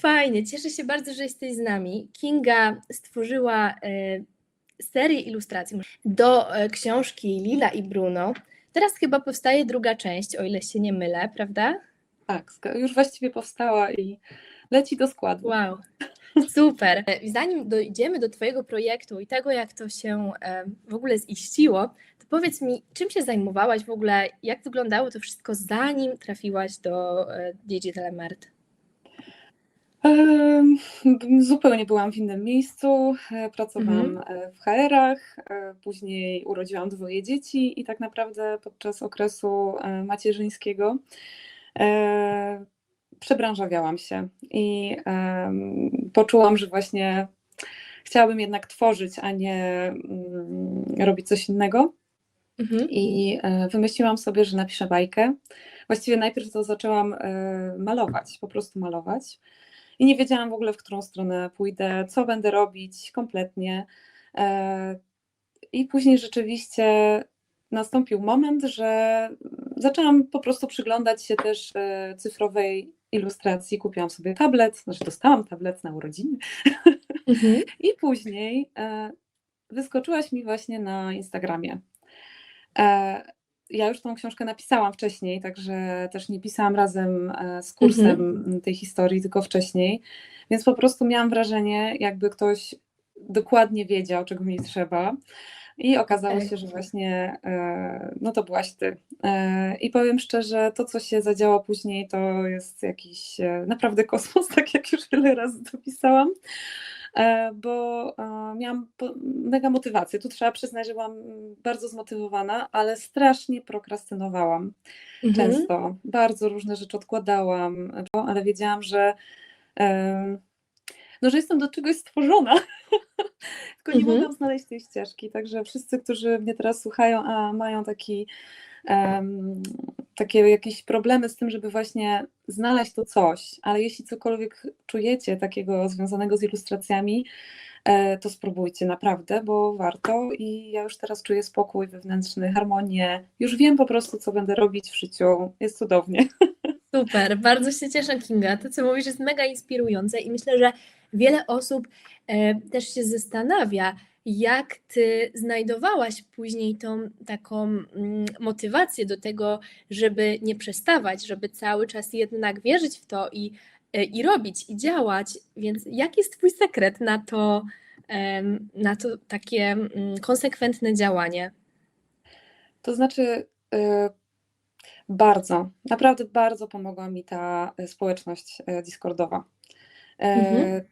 Fajnie, cieszę się bardzo, że jesteś z nami. Kinga stworzyła e, serię ilustracji do e, książki Lila i Bruno. Teraz chyba powstaje druga część, o ile się nie mylę, prawda? Tak, już właściwie powstała i leci do składu. Wow, super. E, Zanim dojdziemy do Twojego projektu i tego, jak to się w ogóle ziściło, to powiedz mi, czym się zajmowałaś w ogóle, jak wyglądało to wszystko, zanim trafiłaś do Digital Mart? Zupełnie byłam w innym miejscu, e, pracowałam e, w HR-ach, e, później urodziłam dwoje dzieci i tak naprawdę podczas okresu macierzyńskiego przebranżawiałam się i poczułam, że właśnie chciałabym jednak tworzyć, a nie mm, robić coś innego. Mhm. I wymyśliłam sobie, że napiszę bajkę. Właściwie najpierw to zaczęłam malować, po prostu malować. I nie wiedziałam w ogóle, w którą stronę pójdę, co będę robić kompletnie. E, I później rzeczywiście nastąpił moment, że zaczęłam po prostu przyglądać się też e, cyfrowej ilustracji. Kupiłam sobie tablet, znaczy dostałam tablet na urodziny. Mhm. I później e, wyskoczyłaś mi właśnie na Instagramie. Ja już tą książkę napisałam wcześniej, także też nie pisałam razem e, z kursem tej historii, tylko wcześniej, więc po prostu miałam wrażenie, jakby ktoś dokładnie wiedział, czego mi trzeba. I okazało się, że właśnie e, no to byłaś ty. E, I powiem szczerze, to co się zadziało później, to jest jakiś naprawdę kosmos, tak jak już wiele razy to pisałam e, bo e, miałam mega motywację. Tu trzeba przyznać, że byłam bardzo zmotywowana, ale strasznie prokrastynowałam Mhm. często. Bardzo różne rzeczy odkładałam, e, ale wiedziałam, że, e, no, że jestem do czegoś stworzona. Tylko nie Mhm. mogłam znaleźć tej ścieżki. Także wszyscy, którzy mnie teraz słuchają, a mają taki em, takie jakieś problemy z tym, żeby właśnie znaleźć to coś, ale jeśli cokolwiek czujecie takiego związanego z ilustracjami, e, to spróbujcie naprawdę, bo warto. I ja już teraz czuję spokój wewnętrzny, harmonię, już wiem po prostu, co będę robić w życiu, jest cudownie. Super, bardzo się cieszę, Kinga. To, co mówisz, jest mega inspirujące i myślę, że wiele osób e, też się zastanawia, jak ty znajdowałaś później tą taką mm, motywację do tego, żeby nie przestawać, żeby cały czas jednak wierzyć w to i, e, i robić, i działać. Więc jaki jest twój sekret na to, na to takie mm, konsekwentne działanie? To znaczy, e, bardzo, naprawdę bardzo pomogła mi ta e, społeczność e, Discordowa. Mhm.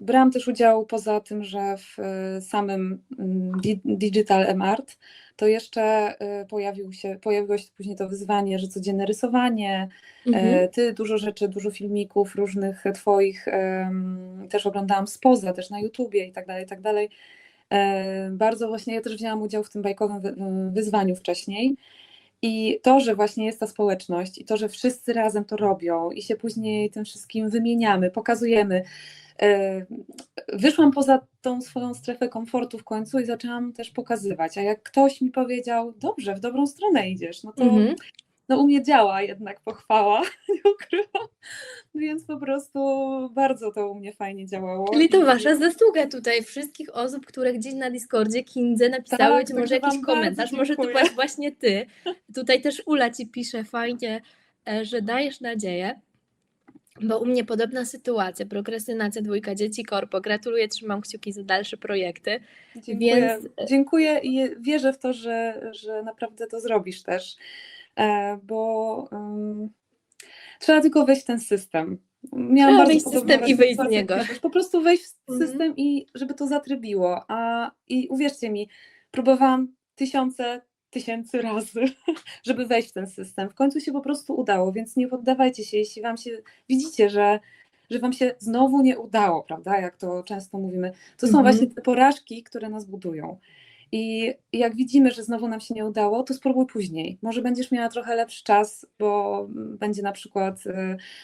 Brałam też udział poza tym, że w e, samym mm, Di- Digital M-Art, to jeszcze e, pojawił się, pojawiło się później to wyzwanie, że codzienne rysowanie, Mhm. e, ty dużo rzeczy, dużo filmików różnych twoich też oglądałam spoza, też na YouTubie i tak dalej, i tak dalej. E, Bardzo właśnie ja też wzięłam udział w tym bajkowym wy- wyzwaniu wcześniej. I to, że właśnie jest ta społeczność i to, że wszyscy razem to robią i się później tym wszystkim wymieniamy, pokazujemy. e, Wyszłam poza tą swoją strefę komfortu w końcu i zaczęłam też pokazywać. A jak ktoś mi powiedział, dobrze, w dobrą stronę idziesz, no to Mhm. No u mnie działa jednak pochwała, nie ukrywam. No więc po prostu bardzo to u mnie fajnie działało. Czyli to wasza zasługa tutaj wszystkich osób, które gdzieś na Discordzie Kindze napisały Tak, może jakiś komentarz, może to właśnie ty. Tutaj też Ula ci pisze fajnie, e, że dajesz nadzieję, bo u mnie podobna sytuacja, prokrastynacja, dwójka dzieci, korpo. Gratuluję, trzymam kciuki za dalsze projekty. Dziękuję, Więc- dziękuję i wierzę w to, że, że naprawdę to zrobisz też, e, bo um, trzeba tylko wejść w ten system. Miałam Trzeba wejść w system i wyjść z niego. Po prostu wejść w Mhm. system i żeby to zatrybiło. A, I uwierzcie mi, próbowałam tysiące, tysięcy razy, żeby wejść w ten system. W końcu się po prostu udało, więc nie poddawajcie się, jeśli wam się, widzicie, że że wam się znowu nie udało, prawda, jak to często mówimy. To są Mhm. właśnie te porażki, które nas budują. I jak widzimy, że znowu nam się nie udało, to spróbuj później. Może będziesz miała trochę lepszy czas, bo będzie na przykład, y,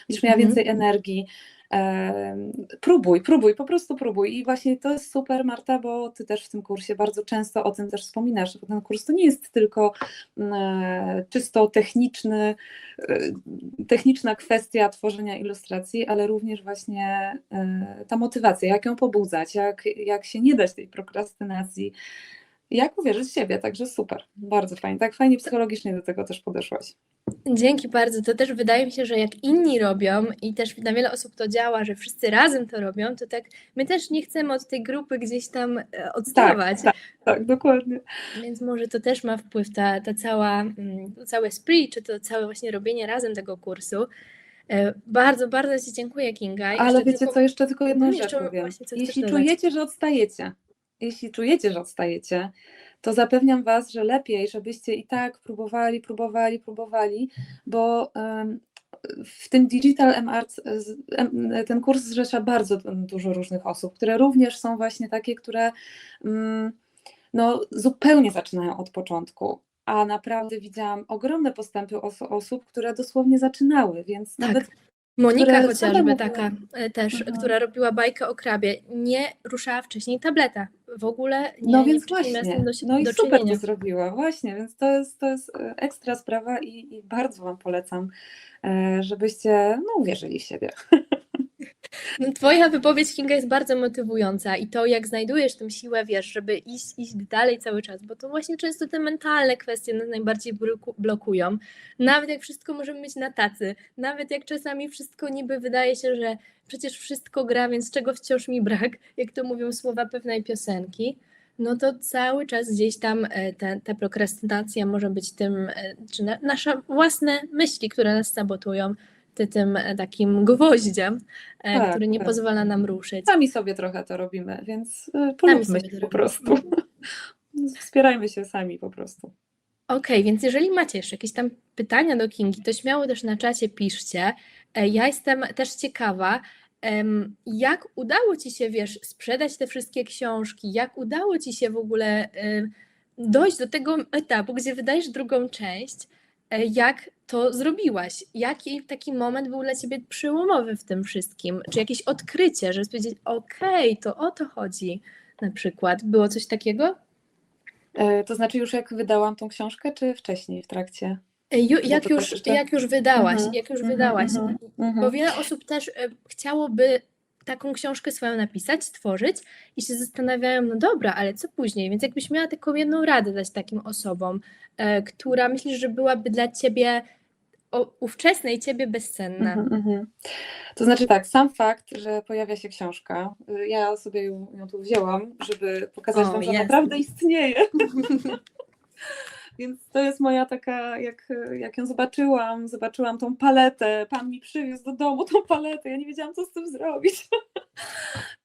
będziesz miała Mhm. więcej energii, Em, Próbuj, próbuj, po prostu próbuj. I właśnie to jest super, Marta, bo ty też w tym kursie bardzo często o tym też wspominasz, bo ten kurs to nie jest tylko mm, e, czysto techniczny, e, techniczna kwestia tworzenia ilustracji, ale również właśnie e, ta motywacja, jak ją pobudzać, jak, jak się nie dać tej prokrastynacji, jak uwierzyć w siebie, także super, bardzo fajnie, tak fajnie psychologicznie do tego też podeszłaś. Dzięki bardzo. To też wydaje mi się, że jak inni robią i też na wiele osób to działa, że wszyscy razem to robią, to tak my też nie chcemy od tej grupy gdzieś tam e, odstawać. tak, tak, dokładnie. Więc może to też ma wpływ, ta, ta cała, mm, to całe spree, czy to całe właśnie robienie razem tego kursu. E, Bardzo, bardzo Ci dziękuję, Kinga. I Ale jeszcze wiecie tylko- co, jeszcze tylko jedną No, rzecz jeszcze powiem. Jeśli czujecie, że odstajecie, jeśli czujecie, że odstajecie, to zapewniam Was, że lepiej, żebyście i tak próbowali, próbowali, próbowali, bo w tym Digital em, ten kurs zrzesza bardzo dużo różnych osób, które również są właśnie takie, które mm, no, zupełnie zaczynają od początku. A naprawdę widziałam ogromne postępy oso- osób, które dosłownie zaczynały, więc Tak. nawet Monika które chociażby taka e, też, Mhm. która robiła bajkę o krabie, nie ruszała wcześniej tableta. W ogóle nie, No nie więc z właśnie, do, no i do super to zrobiła, właśnie, więc to jest, to jest e, ekstra sprawa i, i bardzo Wam polecam, e, żebyście no, uwierzyli w siebie. Twoja wypowiedź, Kinga, jest bardzo motywująca i to, jak znajdujesz tę siłę, wiesz, żeby iść, iść dalej cały czas, bo to właśnie często te mentalne kwestie nas najbardziej bloku- blokują. Nawet jak wszystko możemy mieć na tacy, nawet jak czasami wszystko niby wydaje się, że przecież wszystko gra, więc czego wciąż mi brak, jak to mówią słowa pewnej piosenki, no to cały czas gdzieś tam e, ta, ta prokrastynacja może być tym, e, czy na, nasze własne myśli, które nas sabotują, tym e, takim gwoździem, e, Tak, który nie tak. pozwala nam ruszyć. Sami sobie trochę to robimy, więc e, sobie się po prostu. Wspierajmy się sami po prostu. Okej, więc jeżeli macie jeszcze jakieś tam pytania do Kingi, to śmiało też na czacie piszcie. Ja jestem też ciekawa, jak udało Ci się, wiesz, sprzedać te wszystkie książki, jak udało Ci się w ogóle dojść do tego etapu, gdzie wydajesz drugą część, jak to zrobiłaś? Jaki taki moment był dla Ciebie przełomowy w tym wszystkim? Czy jakieś odkrycie, żeby powiedzieć, okej, to o to chodzi na przykład? Było coś takiego? E, To znaczy już jak wydałam tą książkę, czy wcześniej w trakcie? Ju, jak już, jeszcze- jak już wydałaś, Mhm, jak już mhm, wydałaś, mhm, bo wiele osób też e, chciałoby taką książkę swoją napisać, stworzyć i się zastanawiają, no dobra, ale co później? Więc jakbyś miała taką jedną radę dać takim osobom, e, która myślisz, że byłaby dla ciebie, o, ówczesnej ciebie bezcenna. Mhm, mhm. To znaczy tak, sam fakt, że pojawia się książka, y, ja sobie ją, ją tu wzięłam, żeby pokazać O, Wam, że naprawdę istnieje. Więc to jest moja taka, jak, jak ją zobaczyłam, zobaczyłam tą paletę, pan mi przywiózł do domu tą paletę, ja nie wiedziałam, co z tym zrobić.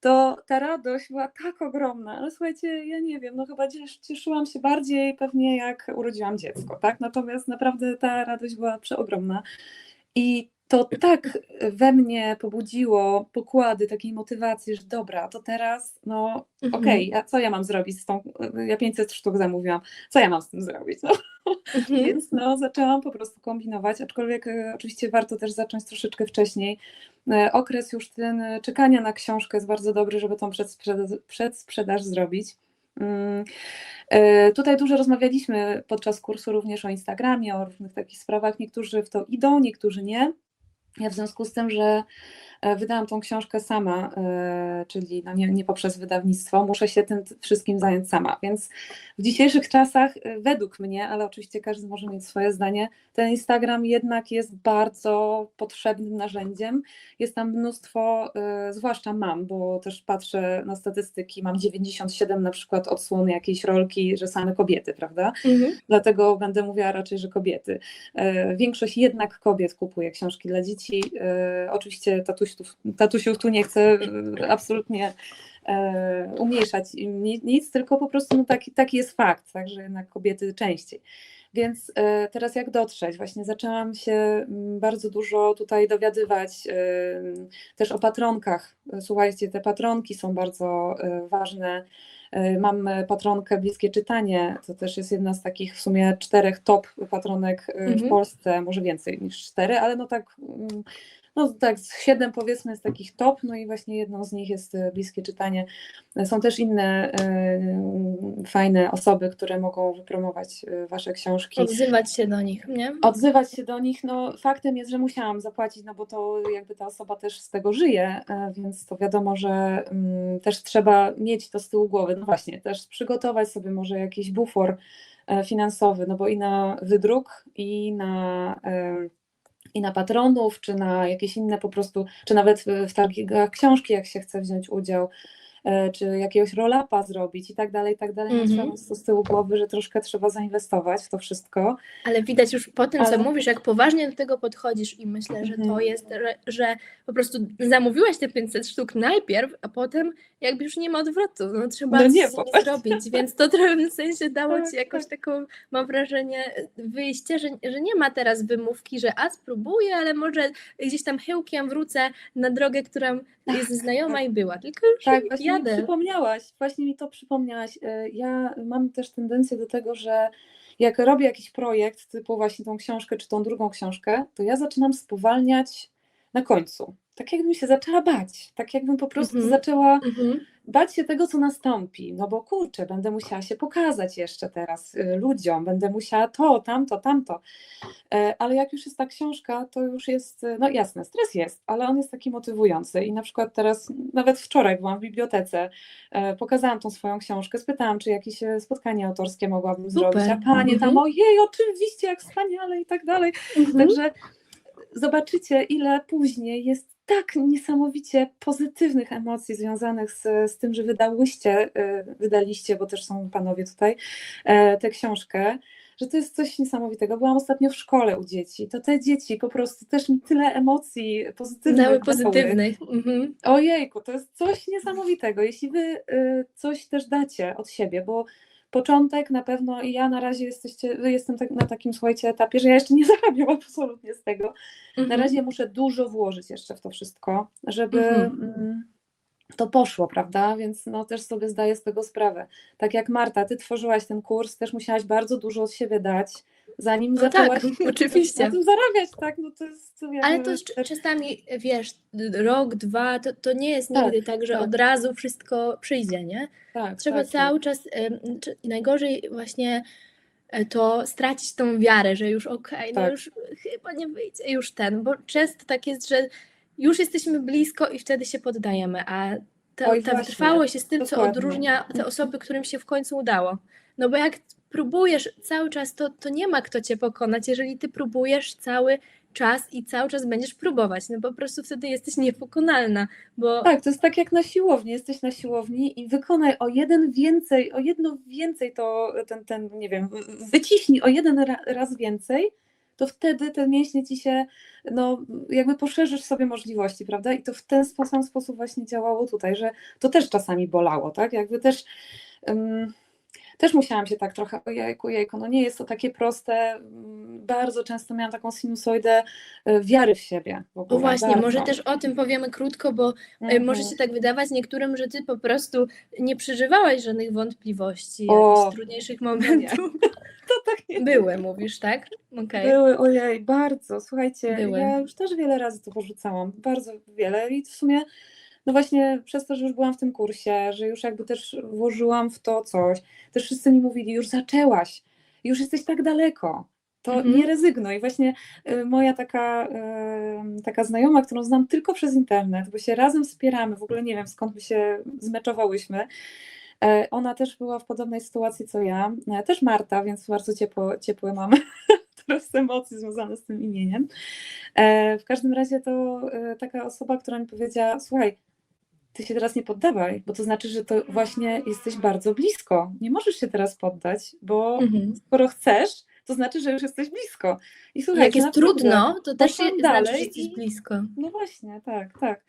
To ta radość była tak ogromna, ale słuchajcie, ja nie wiem, no chyba ciesz- cieszyłam się bardziej pewnie jak urodziłam dziecko, tak? Natomiast naprawdę ta radość była przeogromna. I to tak we mnie pobudziło pokłady takiej motywacji, że dobra, to teraz, no Mhm. okej, a co ja mam zrobić z tą, ja 500 sztuk zamówiłam, co ja mam z tym zrobić? No, Mhm. więc no, zaczęłam po prostu kombinować, aczkolwiek e, oczywiście warto też zacząć troszeczkę wcześniej. E, Okres już ten e, czekania na książkę jest bardzo dobry, żeby tą przedsprzedaż, przedsprzedaż zrobić. Mm, Tutaj dużo rozmawialiśmy podczas kursu również o Instagramie, o różnych takich sprawach. Niektórzy w to idą, niektórzy nie. Ja w związku z tym, że wydałam tą książkę sama, e, czyli no nie, nie poprzez wydawnictwo, muszę się tym wszystkim zająć sama. Więc w dzisiejszych czasach, e, według mnie, ale oczywiście każdy może mieć swoje zdanie, ten Instagram jednak jest bardzo potrzebnym narzędziem. Jest tam mnóstwo, e, zwłaszcza mam, bo też patrzę na statystyki, mam 97 na przykład odsłon jakiejś rolki, że same kobiety, prawda? Mhm. Dlatego będę mówiła raczej, że kobiety. E, Większość jednak kobiet kupuje książki dla dzieci. E, Oczywiście tatusiów, tatusiów tu nie chcę e, absolutnie e, umniejszać im ni- nic, tylko po prostu no taki, taki jest fakt, tak, że jednak kobiety częściej. Więc e, teraz jak dotrzeć? Właśnie zaczęłam się mm, bardzo dużo tutaj dowiadywać też o patronkach. Słuchajcie, te patronki są bardzo ważne. Mam patronkę Bliskie Czytanie, to też jest jedna z takich w sumie czterech top patronek w Mhm. Polsce, może więcej niż cztery, ale no tak mm, no tak, z siedem powiedzmy jest takich top, no i właśnie jedną z nich jest e, bliskie czytanie. Są też inne e, fajne osoby, które mogą wypromować e, wasze książki. Odzywać się do nich, nie? Odzywać się do nich, no faktem jest, że musiałam zapłacić, no bo to jakby ta osoba też z tego żyje, więc to wiadomo, że mm, też trzeba mieć to z tyłu głowy. No właśnie, też przygotować sobie może jakiś bufor finansowy, no bo i na wydruk, i na, e, i na patronów, czy na jakieś inne po prostu, czy nawet w targach książki, jak się chce wziąć udział, czy jakiegoś roll-upa zrobić i tak dalej, i tak dalej. No Mhm. trzeba z tyłu głowy, że troszkę trzeba zainwestować w to wszystko. Ale widać już po tym, co Ale- mówisz, jak poważnie do tego podchodzisz i myślę, że to Mhm. jest, że, że po prostu zamówiłaś te 500 sztuk najpierw, a potem jakby już nie ma odwrotu, no trzeba No coś nie, prostu. zrobić, więc to w pewnym sensie dało Tak, Ci tak. taką, mam wrażenie, wyjście, że, że nie ma teraz wymówki, że a spróbuję, ale może gdzieś tam chyłkiem wrócę na drogę, która jest znajoma i była, tylko już Tak, mi jadę. przypomniałaś, właśnie mi to przypomniałaś. E, Ja mam też tendencję do tego, że jak robię jakiś projekt, typu właśnie tą książkę czy tą drugą książkę, to ja zaczynam spowalniać na końcu. Tak jakbym się zaczęła bać, tak jakbym po prostu Mhm. zaczęła Mhm. bać się tego, co nastąpi, no bo kurczę, będę musiała się pokazać jeszcze teraz y, ludziom, będę musiała to, tamto, tamto. E, Ale jak już jest ta książka, to już jest, y, no jasne, stres jest, ale on jest taki motywujący. I na przykład teraz, nawet wczoraj byłam w bibliotece, e, pokazałam tą swoją książkę, spytałam, czy jakieś e, spotkanie autorskie mogłabym Super. zrobić, a panie tam, Mhm. ojej, oczywiście, jak wspaniale i tak dalej. Mhm. Także zobaczycie, ile później jest tak niesamowicie pozytywnych emocji związanych z, z tym, że wydałyście, e, wydaliście, bo też są panowie tutaj, e, tę książkę, że to jest coś niesamowitego. Byłam ostatnio w szkole u dzieci, to te dzieci po prostu też mi tyle emocji pozytywnych Dały dały. pozytywnych. Mhm. Ojejku, to jest coś niesamowitego. Jeśli wy y, coś też dacie od siebie, bo początek na pewno i ja na razie jesteście, jestem tak, na takim słuchajcie etapie, że ja jeszcze nie zarabiam absolutnie z tego. Na Mhm. razie muszę dużo włożyć jeszcze w to wszystko, żeby Mhm. To poszło, prawda? Więc no też sobie zdaję z tego sprawę. Tak jak Marta, ty tworzyłaś ten kurs, też musiałaś bardzo dużo od siebie dać, zanim No zaczęłaś tak, oczywiście. na tym zarabiać, tak? No to jest jakby Ale to z- czasami, wiesz, rok, dwa, to, to nie jest Tak, nigdy tak, że tak. od razu wszystko przyjdzie, nie? tak, Trzeba tak, cały czas, em, czy- najgorzej właśnie e, to stracić tą wiarę, że już okej, no Tak. już chyba nie wyjdzie już ten, bo często tak jest, że już jesteśmy blisko i wtedy się poddajemy, a ta, Oj, ta wytrwałość jest tym, co dokładnie. odróżnia te osoby, którym się w końcu udało. No bo jak próbujesz cały czas, to, to nie ma kto cię pokonać, jeżeli ty próbujesz cały czas i cały czas będziesz próbować, no po prostu wtedy jesteś niepokonalna, bo Tak, to jest tak jak na siłowni. Jesteś na siłowni i wykonaj o jeden więcej, o jedno więcej to ten, ten nie wiem, wyciśnij o jeden ra, raz więcej, to wtedy te mięśnie ci się, no jakby poszerzysz sobie możliwości, prawda? I to w ten sam sposób właśnie działało tutaj, że to też czasami bolało, tak? Jakby też. ym, też musiałam się tak trochę, ojejku, jejku, no nie jest to takie proste. Bardzo często miałam taką sinusoidę y, wiary w siebie. W ogóle, No właśnie, bardzo. może też o tym powiemy krótko, bo e, Mhm. może się tak wydawać niektórym, że ty po prostu nie przeżywałaś żadnych wątpliwości, O, trudniejszych momentów. To tak nie Były, mówisz, tak? Okej. Były, ojej, bardzo. Słuchajcie, Były. ja już też wiele razy to porzucałam, bardzo wiele i w sumie, no właśnie przez to, że już byłam w tym kursie, że już jakby też włożyłam w to coś, też wszyscy mi mówili, już zaczęłaś, już jesteś tak daleko, to Mhm. nie rezygnuj. Właśnie y, moja taka, y, taka znajoma, którą znam tylko przez internet, bo się razem wspieramy, w ogóle nie wiem skąd my się zmeczowałyśmy, e, ona też była w podobnej sytuacji co ja, też Marta, więc bardzo ciepło, ciepłe mamy teraz emocje związane z tym imieniem. W każdym razie to taka osoba, która mi powiedziała, słuchaj, ty się teraz nie poddawaj, bo to znaczy, że to właśnie jesteś bardzo blisko. Nie możesz się teraz poddać, bo Mhm. skoro chcesz, to znaczy, że już jesteś blisko. I Jak słuchajcie, jest trudno, to też się, znaczy, że dalej jesteś i- blisko. No właśnie, tak, tak.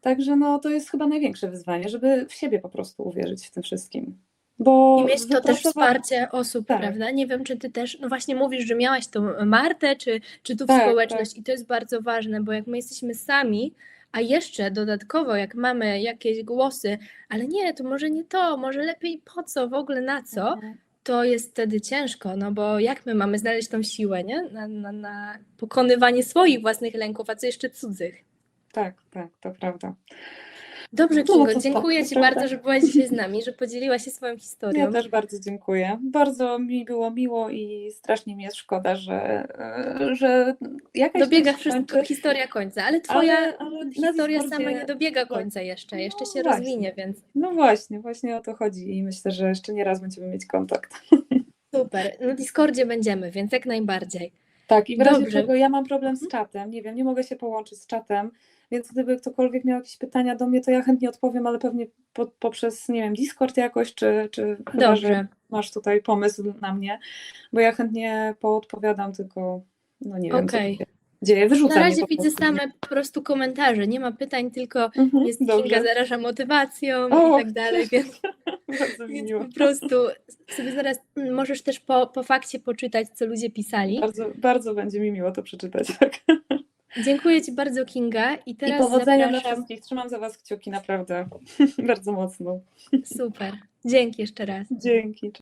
Także no, to jest chyba największe wyzwanie, żeby w siebie po prostu uwierzyć w tym wszystkim. Bo I mieć to też wsparcie osób, Tak. prawda? Nie wiem, czy ty też, no właśnie mówisz, że miałaś tą Martę, czy, czy tu Tak, społeczność i to jest bardzo ważne, bo jak my jesteśmy sami, a jeszcze dodatkowo jak mamy jakieś głosy, ale nie, to może nie to, może lepiej po co, w ogóle na co, Mhm. to jest wtedy ciężko, no bo jak my mamy znaleźć tą siłę, nie? Na, na, na pokonywanie swoich własnych lęków, a co jeszcze cudzych. Tak, tak, to prawda. Dobrze, No, Kingo, tak, dziękuję Ci bardzo, że byłaś dzisiaj z nami, że podzieliłaś się swoją historią. Ja też bardzo dziękuję. Bardzo mi było miło i strasznie mi jest szkoda, że, że jakaś Dobiega wszystko, historia końca, ale Twoja ale, ale historia Discordzie- sama nie dobiega końca jeszcze, jeszcze się No właśnie. rozwinie, więc No właśnie, właśnie o to chodzi i myślę, że jeszcze nie raz będziemy mieć kontakt. super. Na Discordzie będziemy, więc jak najbardziej. Tak, i w razie Dobrze. czego ja mam problem z czatem, nie wiem, nie mogę się połączyć z czatem, więc gdyby ktokolwiek miał jakieś pytania do mnie, to ja chętnie odpowiem, ale pewnie po, poprzez, nie wiem, Discord jakoś, czy, czy chyba, że Dobrze. masz tutaj pomysł na mnie, bo ja chętnie poodpowiadam, tylko no nie wiem, Okej. co dzieje, wyrzucam Na razie widzę same po prostu komentarze, nie ma pytań, tylko Mhm, jest dobrze, Kinga zaraża motywacją O. i tak dalej, więc, bardzo mi więc miło. po prostu sobie zaraz mm, możesz też po, po fakcie poczytać, co ludzie pisali. Bardzo, bardzo będzie mi miło to przeczytać. Tak. Dziękuję Ci bardzo, Kinga, i I teraz powodzenia dla zapraszam. wszystkich. Trzymam za Was kciuki, naprawdę. bardzo mocno. Super. Dzięki jeszcze raz. Dzięki.